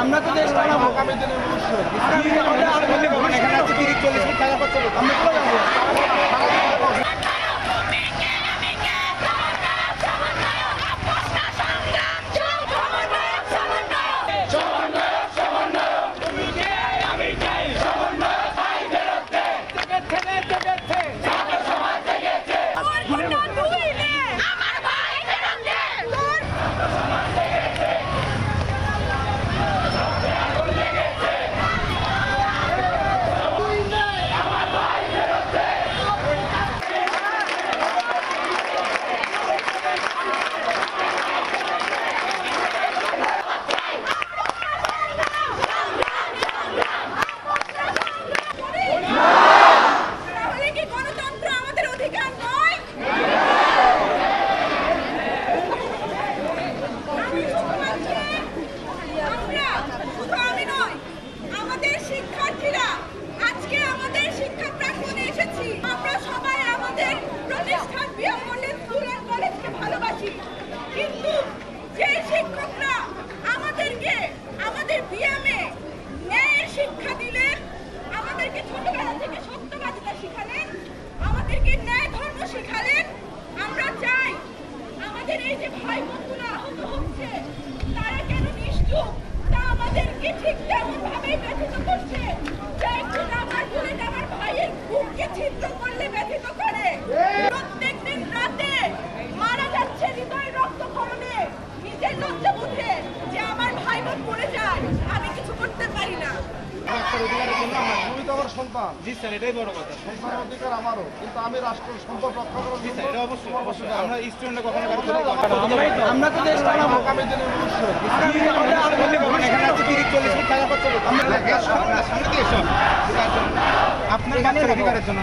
আমরা তো দেশ চালাবো আগামী দিনে অবশ্যই এখানে আছে তিরিশ চল্লিশ মিনিট থাকা করতে আমরা চলে যাব আমার Hey! সন্তান জি স্যার এটাই বড় কথা। সন্তানের অধিকার আমারও কিন্তু আমি রাষ্ট্রের সম্পদ রক্ষা করার জি স্যার এটা অবশ্যই অবশ্যই। আমরা স্টুডেন্টরা কখনো কারও আমরা তো দেশ চালাবো আগামী দিনে এখানে আছে তিরিশ চল্লিশ মিনিট থাকা করতে আমরা সামনে সামনে দিয়ে এসো আপনার বাচ্চার অধিকারের জন্য